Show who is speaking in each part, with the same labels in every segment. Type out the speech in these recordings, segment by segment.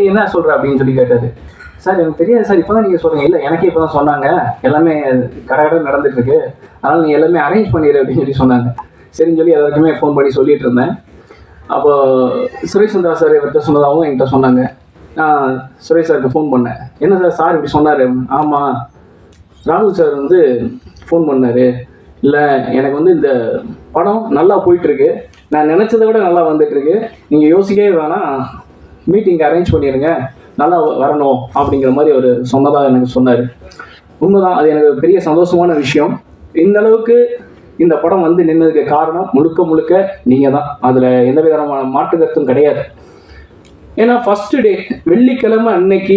Speaker 1: நீ என்ன சொல்ற அப்படின்னு சொல்லி கேட்டாரு சார் எனக்கு தெரியாது சார் இப்போ தான் நீங்கள் சொல்கிறீங்க இல்லை எனக்கே இப்போ தான் சொன்னாங்க. எல்லாமே கரெக்டாக நடந்துட்டு இருக்கு அதனால் நீ எல்லாமே அரேஞ்ச் பண்ணிடு அப்படின்னு சொல்லி சொன்னாங்க. சரின்னு சொல்லி எல்லாருக்குமே ஃபோன் பண்ணி சொல்லிட்டு இருந்தேன். அப்போ சுரேஷ் சந்திரா சார் இவர்கிட்ட சொன்னதாகவும் என்கிட்ட சொன்னாங்க. நான் சுரேஷ் சாருக்கு ஃபோன் பண்ணேன். என்ன சார் சார் இப்படி சொன்னார்? ஆமாம் ராகுல் சார் வந்து ஃபோன் பண்ணார். இல்லை எனக்கு வந்து இந்த படம் நல்லா போயிட்டுருக்கு. நான் நினச்சதை விட நல்லா வந்துட்டுருக்கு. நீங்கள் யோசிக்கவே வேணாம். மீட்டிங் அரேஞ்ச் பண்ணிடுங்க நல்லா வரணும் அப்படிங்கிற மாதிரி அவர் சொன்னதாக எனக்கு சொன்னார். உண்மைதான் அது எனக்கு பெரிய சந்தோஷமான விஷயம். இந்த அளவுக்கு இந்த படம் வந்து நின்னதுக்கு காரணம் முழுக்க முழுக்க நீங்கள் தான் அதில் எந்த விதமான மாற்று கருத்தும் கிடையாது. ஏன்னா ஃபஸ்ட்டு டே வெள்ளிக்கிழமை அன்னைக்கு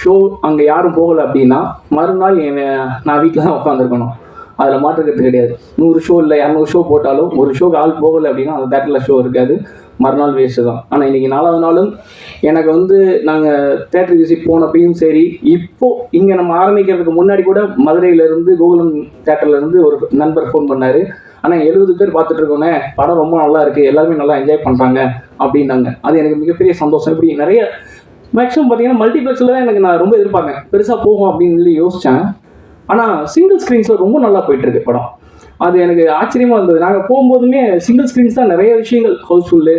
Speaker 1: ஷோ அங்கே யாரும் போகலை அப்படின்னா மறுநாள் என்னை நான் வீட்டில் தான் உட்காந்துருக்கணும் அதில் மாற்றுக்கிறது கிடையாது. நூறு ஷோ இல்லை இரநூறு ஷோ போட்டாலும் ஒரு ஷோக்கு ஆள் போகலை அப்படின்னா அந்த தேட்டரில் ஷோ இருக்காது. மறுநாள் வேஸ்ட்டு தான். ஆனால் இன்றைக்கி நாலாவது நாளும் எனக்கு வந்து நாங்கள் தேட்டர் விசிட் போனப்பையும் சரி இப்போது இங்கே நம்ம ஆரம்பிக்கிறதுக்கு முன்னாடி கூட மதுரையிலேருந்து கோகுலம் தேட்டர்லேருந்து ஒரு நண்பர் ஃபோன் பண்ணார். ஆனால் எழுபது பேர் பார்த்துட்டு இருக்கோன்னே படம் ரொம்ப நல்லா இருக்குது எல்லாருமே நல்லா என்ஜாய் பண்ணுறாங்க அப்படின்னாங்க. அது எனக்கு மிகப்பெரிய சந்தோஷம். இப்படி நிறைய மேக்ஸிமம் பார்த்தீங்கன்னா மல்டிப்ளெக்ஸில் தான் எனக்கு நான் ரொம்ப எதிர்பார்த்தேன். பெருசாக போகும் அப்படின்னு சொல்லி யோசித்தேன் ஆனால் சிங்கிள் ஸ்க்ரீன்ஸில் ரொம்ப நல்லா போயிட்டுருக்கு படம். அது எனக்கு ஆச்சரியமாக இருந்தது. நாங்கள் போகும்போதுமே சிங்கிள் ஸ்க்ரீன்ஸ் தான் நிறைய விஷயங்கள். ஹவுஸ்ஃபுல்லு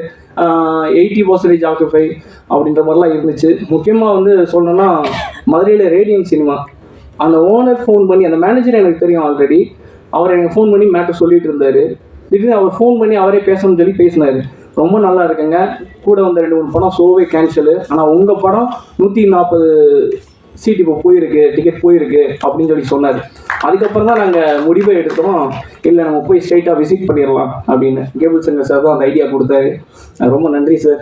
Speaker 1: எயிட்டி பர்சன்டேஜ் ஆக்குஃபை அப்படின்ற மாதிரிலாம் இருந்துச்சு. முக்கியமாக வந்து சொல்லணும்னா மதுரையில் ரேடியம் சினிமா அந்த ஓனர் ஃபோன் பண்ணி அந்த மேனேஜர் எனக்கு தெரியும் ஆல்ரெடி அவர் எனக்கு ஃபோன் பண்ணி மேட்டர் சொல்லிட்டு இருந்தார். திடீர்னு அவர் ஃபோன் பண்ணி அவரே பேசணும்னு சொல்லி பேசினார். ரொம்ப நல்லா இருக்குங்க. கூட வந்த ரெண்டு மூணு படம் ஷோவே கேன்சலு ஆனால் உங்கள் படம் நூற்றி நாற்பது சீட் இப்போ போயிருக்கு டிக்கெட் போயிருக்கு அப்படின்னு சொல்லி சொன்னார். அதுக்கப்புறம் தான் நாங்கள் முடிவை எடுத்தோம். இல்லை நம்ம போய் ஸ்ட்ரைட்டாக விசிட் பண்ணிடலாம் அப்படின்னு. கேபிள் சங்கர் சார் தான் அந்த ஐடியா கொடுத்தாரு. ரொம்ப நன்றி சார்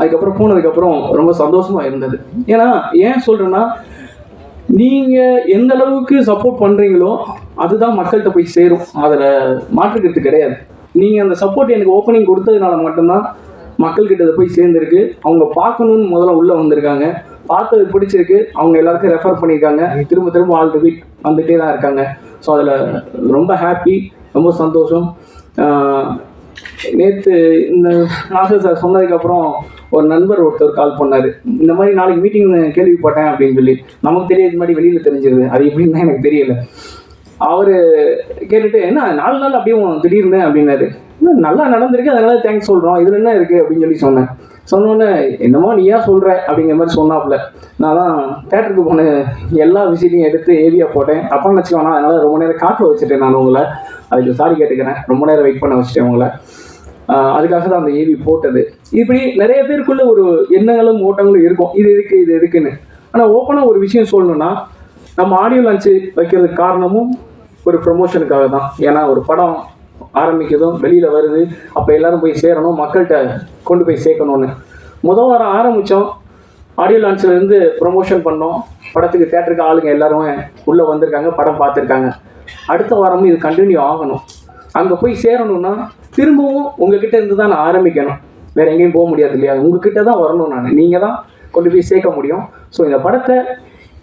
Speaker 1: அதுக்கப்புறம் போனதுக்கப்புறம் ரொம்ப சந்தோஷமாக இருந்தது. ஏன்னா ஏன் சொல்கிறேன்னா நீங்கள் எந்த அளவுக்கு சப்போர்ட் பண்ணுறீங்களோ அதுதான் மக்கள்கிட்ட போய் சேரும். அதில் மாற்றுக்கிறது கிடையாது. நீங்கள் அந்த சப்போர்ட் எனக்கு ஓப்பனிங் கொடுத்ததுனால மட்டும்தான் மக்கள்கிட்ட போய் சேர்ந்துருக்கு. அவங்க பார்க்கணுன்னு முதல்ல உள்ளே வந்திருக்காங்க. பார்த்தது பிடிச்சிருக்கு. அவங்க எல்லாருக்கும் ரெஃபர் பண்ணியிருக்காங்க. திரும்ப திரும்ப ஆல் ரிப்பீட் வந்துகிட்டே தான் இருக்காங்க. ஸோ அதில் ரொம்ப ஹாப்பி ரொம்ப சந்தோஷம். நேற்று இந்த நாசர் சார் சொன்னதுக்கப்புறம் ஒரு நண்பர் ஒருத்தர் கால் பண்ணார். இந்த மாதிரி நாளைக்கு மீட்டிங் கேள்விப்பட்டேன் அப்படின்னு சொல்லி. நமக்கு தெரியாது மாதிரி வெளியில் தெரிஞ்சிருது. அது எப்படின்னா எனக்கு தெரியல. அவர் கேட்டுட்டு என்ன நாலு நாள் அப்படியே திடீர்னு? அப்படின்னாரு. நல்லா நடந்திருக்கு அதனால தேங்க்ஸ் சொல்கிறோம் இதில் என்ன இருக்குது அப்படின்னு சொல்லி சொன்னேன். சொன்னோன்னே என்னமோ நீ ஏன் சொல்கிற அப்படிங்கிற மாதிரி சொன்னாப்புல. நான் தான் தேட்டருக்கு போன எல்லா விஷயத்தையும் எடுத்து ஏரியா போட்டேன். அப்போ நினச்சிக்கோனா அதனால் ரொம்ப நேரம் காக்க வச்சுட்டேன் நான் உங்களை. அதுக்கு சாரி கேட்டுக்கிறேன். ரொம்ப நேரம் வெயிட் பண்ண வச்சுட்டேன் உங்களை. அதுக்காக தான் அந்த ஏவி போட்டது. இப்படி நிறைய பேருக்குள்ள ஒரு எண்ணங்களும் ஓட்டங்களும் இருக்கும். இது எதுக்கு இது எதுக்குன்னு. ஆனால் ஓப்பனாக ஒரு விஷயம் சொல்லணும்னா நம்ம ஆடியோ லான்ச்சு வைக்கிறதுக்கு காரணமும் ஒரு ப்ரொமோஷனுக்காக தான். ஏன்னா ஒரு படம் ஆரம்பிக்கிறதும் வெளியில் வருது. அப்போ எல்லாரும் போய் சேரணும் மக்கள்கிட்ட கொண்டு போய் சேர்க்கணும்னு. முதல் வாரம் ஆரம்பித்தோம் ஆடியோ லான்ச்லேருந்து ப்ரொமோஷன் பண்ணோம். படத்துக்கு தேட்டருக்கு ஆளுங்க எல்லாரும் உள்ளே வந்திருக்காங்க படம் பார்த்துருக்காங்க. அடுத்த வாரமும் இது கண்டினியூ ஆகணும். அங்கே போய் சேரணும்னா திரும்பவும் உங்ககிட்ட இருந்து தான் நான் ஆரம்பிக்கணும். வேற எங்கேயும் போக முடியாது இல்லையா? உங்ககிட்ட தான் வரணும் நான். நீங்கள் தான் கொண்டு போய் சேர்க்க முடியும். ஸோ இந்த படத்தை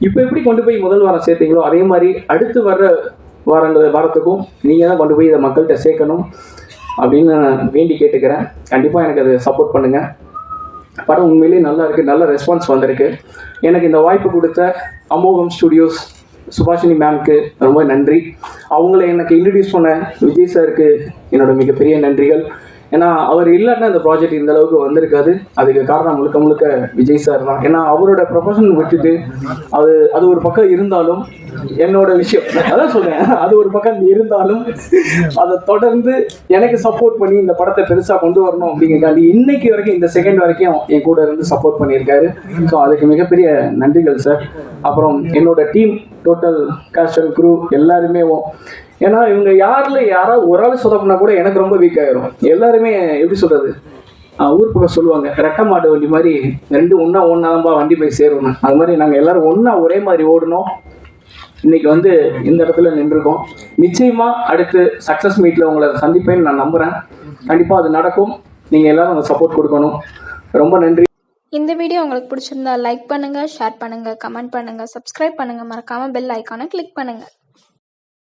Speaker 1: இப்போ எப்படி கொண்டு போய் முதல் வாரம் சேர்த்தீங்களோ அதே மாதிரி அடுத்து வர்ற வாரங்கள் வாரத்துக்கும் நீங்கள் தான் கொண்டு போய் இதை மக்கள்கிட்ட சேர்க்கணும் அப்படின்னு நான் வேண்டி கேட்டுக்கிறேன். கண்டிப்பாக எனக்கு அதை சப்போர்ட் பண்ணுங்கள் படம் உண்மையிலேயே நல்லா இருக்குது நல்ல ரெஸ்பான்ஸ் வந்திருக்கு. எனக்கு இந்த வாய்ப்பு கொடுத்த அமோகம் ஸ்டுடியோஸ் சுபாஷினி மேம்க்கு ரொம்ப நன்றி. அவங்கள எனக்கு இன்ட்ரடியூஸ் பண்ண விஜய் சாருக்கு என்னோட மிகப்பெரிய நன்றிகள். ஏன்னா அவர் இல்லைன்னா இந்த ப்ராஜெக்ட் இந்த அளவுக்கு வந்திருக்காது. அதுக்கு காரணம் முழுக்க முழுக்க விஜய் சார் தான். ஏன்னா அவரோட ப்ரொஃபஷன் விட்டுட்டு அது அது ஒரு பக்கம் இருந்தாலும் என்னோட விஷயம். அதான் சொல்றேன். அது ஒரு பக்கம் இருந்தாலும் அதை தொடர்ந்து எனக்கு சப்போர்ட் பண்ணி இந்த படத்தை பெருசாக கொண்டு வரணும் அப்படிங்கிறக்காண்டி இன்னைக்கு வரைக்கும் இந்த செகண்ட் வரைக்கும் என் கூட இருந்து சப்போர்ட் பண்ணியிருக்காரு. ஸோ அதுக்கு மிகப்பெரிய நன்றிகள் சார் அப்புறம் என்னோட டீம் டோட்டல் காஸ்ட் குரூ எல்லாருமே ஏன்னா இவங்க யாரில் யாராவது ஒரு ஆள் சொதப்புனா கூட எனக்கு ரொம்ப வீக் ஆயிரும். எல்லாருமே எப்படி சொல்றது? ஊர் பக்கம் சொல்லுவாங்க ரெட்டை மாட்டு வண்டி மாதிரி ரெண்டு ஒன்றா ஒன்றாம்பா வண்டி போய் சேரணும் அது மாதிரி நாங்கள் எல்லாரும் ஒன்றா ஒரே மாதிரி ஓடணும் இன்னைக்கு வந்து இந்த இடத்துல நின்றுருக்கோம். நிச்சயமாக அடுத்து சக்ஸஸ் மீட்டில் உங்களை சந்திப்பேன்னு நான் நம்புகிறேன் கண்டிப்பாக அது நடக்கும். நீங்கள் எல்லாரும் அந்த சப்போர்ட் கொடுக்கணும். ரொம்ப நன்றி.
Speaker 2: இந்த வீடியோ உங்களுக்கு பிடிச்சிருந்தா லைக் பண்ணுங்கள் ஷேர் பண்ணுங்கள் கமெண்ட் பண்ணுங்கள் சப்ஸ்கிரைப் பண்ணுங்க. மறக்காமல் பெல் ஐக்கானை கிளிக் பண்ணுங்கள்